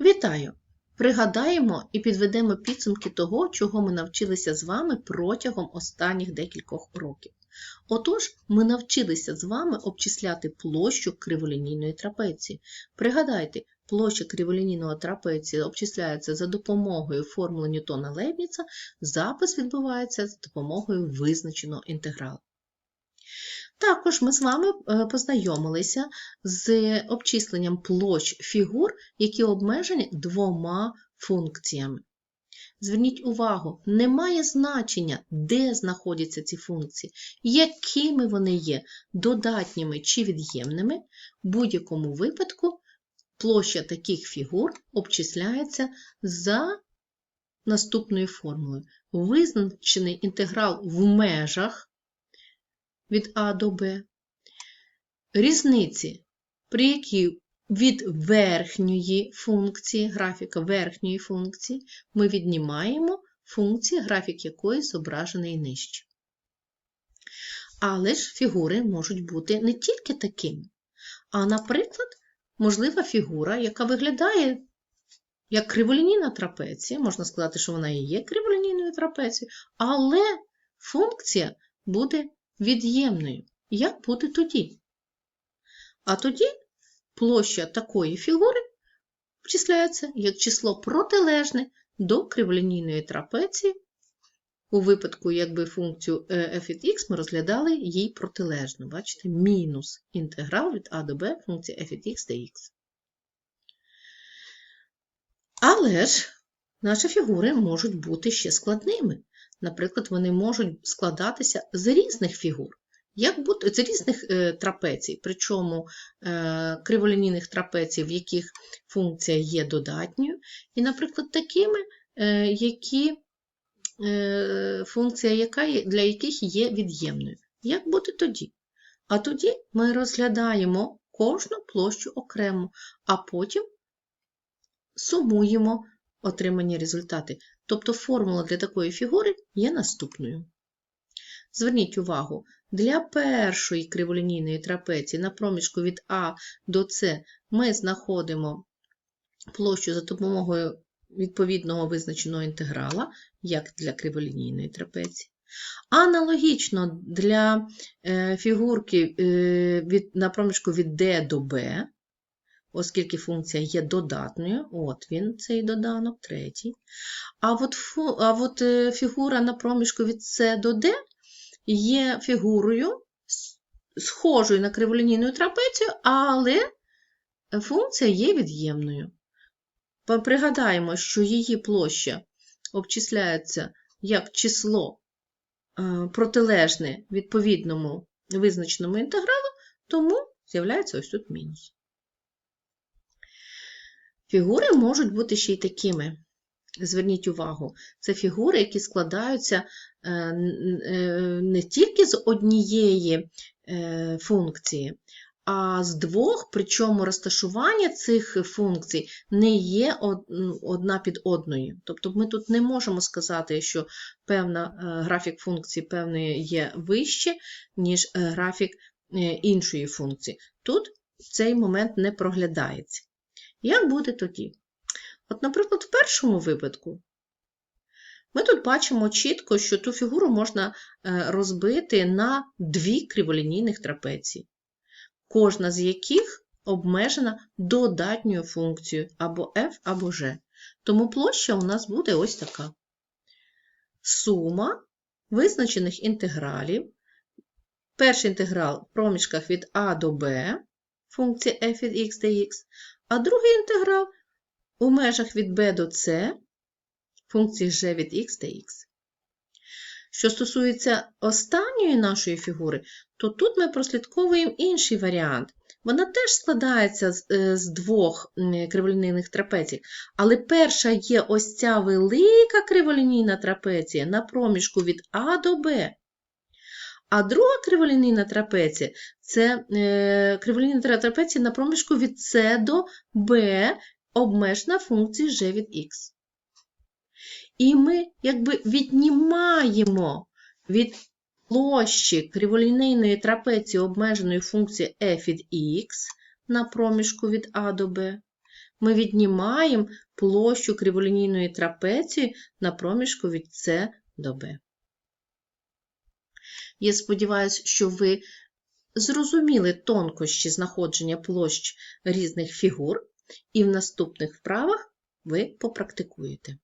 Вітаю! Пригадаємо і підведемо підсумки того, чого ми навчилися з вами протягом останніх декількох уроків. Отож, ми навчилися з вами обчисляти площу криволінійної трапеції. Пригадайте, площа криволінійного трапеції обчисляється за допомогою формули ньютона лейбніца запис відбувається за допомогою визначеного інтегралу. Також ми з вами е, познайомилися з обчисленням площ фігур, які обмежені двома функціями. Зверніть увагу, немає значення, де знаходяться ці функції, якими вони є, додатніми чи від'ємними. В будь-якому випадку площа таких фігур обчисляється за наступною формулою. Визначений інтеграл в межах від А до Б. Різниці, при якій від верхньої функції, графіка верхньої функції, ми віднімаємо функції, графік якої зображений нижче. Але ж фігури можуть бути не тільки такими, а, наприклад, можлива фігура, яка виглядає як криволінійна трапеція, можна сказати, що вона і є криволінійною трапецією, але функція буде від'ємною. Як буде тоді? А тоді площа такої фігури обчисляється як число протилежне до криволінійної трапеції. У випадку, якби функцію f від x ми розглядали їй протилежно. Бачите, мінус інтеграл від a до b функції f від x dx. Але ж наші фігури можуть бути ще складними. Наприклад, вони можуть складатися з різних фігур, як бути, з різних е, трапецій, причому е, криволінійних трапецій, в яких функція є додатньою, і, наприклад, такими, е, які, функція яка є, для яких є від'ємною. Як бути тоді? А тоді ми розглядаємо кожну площу окремо, а потім сумуємо отримані результати. Тобто формула для такої фігури є наступною. Зверніть увагу, для першої криволінійної трапеції на проміжку від А до С ми знаходимо площу за допомогою відповідного визначеного інтеграла, як для криволінійної трапеції. Аналогічно для е, фігурки е, на проміжку від D до B, оскільки функція є додатною, от він, цей доданок, третій. А от, фу, а от е, фігура на проміжку від С до Д є фігурою, схожою на криволінійну трапецію, але функція є від'ємною. Пригадаємо, що її площа обчисляється як число е, протилежне відповідному визначеному інтегралу, тому з'являється ось тут мінус. Фігури можуть бути ще й такими. Зверніть увагу, це фігури, які складаються не тільки з однієї функції, а з двох, причому розташування цих функцій не є одна під одною. Тобто ми тут не можемо сказати, що певна графік функції певної є вище, ніж графік іншої функції. Тут цей момент не проглядається. Як буде тоді? От, наприклад, в першому випадку ми тут бачимо чітко, що ту фігуру можна розбити на дві криволінійних трапеції, кожна з яких обмежена додатньою функцією або f, або g. Тому площа у нас буде ось така. Сума визначених інтегралів. Перший інтеграл в проміжках від a до b, функція f від x dx, а другий інтеграл у межах від b до c функції g від x dx. Що стосується останньої нашої фігури, то тут ми прослідковуємо інший варіант. Вона теж складається з, з двох криволінійних трапецій, але перша є ось ця велика криволінійна трапеція на проміжку від А до Б. А друга криволінійна трапеція це е, криволінійна трапеція на проміжку від С до Б, обмежена функцією g від x. І ми якби віднімаємо від площі криволінійної трапеції обмеженої функції f від x на проміжку від А до Б, ми віднімаємо площу криволінійної трапеції на проміжку від С до Б. Я сподіваюся, що ви зрозуміли тонкощі знаходження площ різних фігур, і в наступних вправах ви попрактикуєте.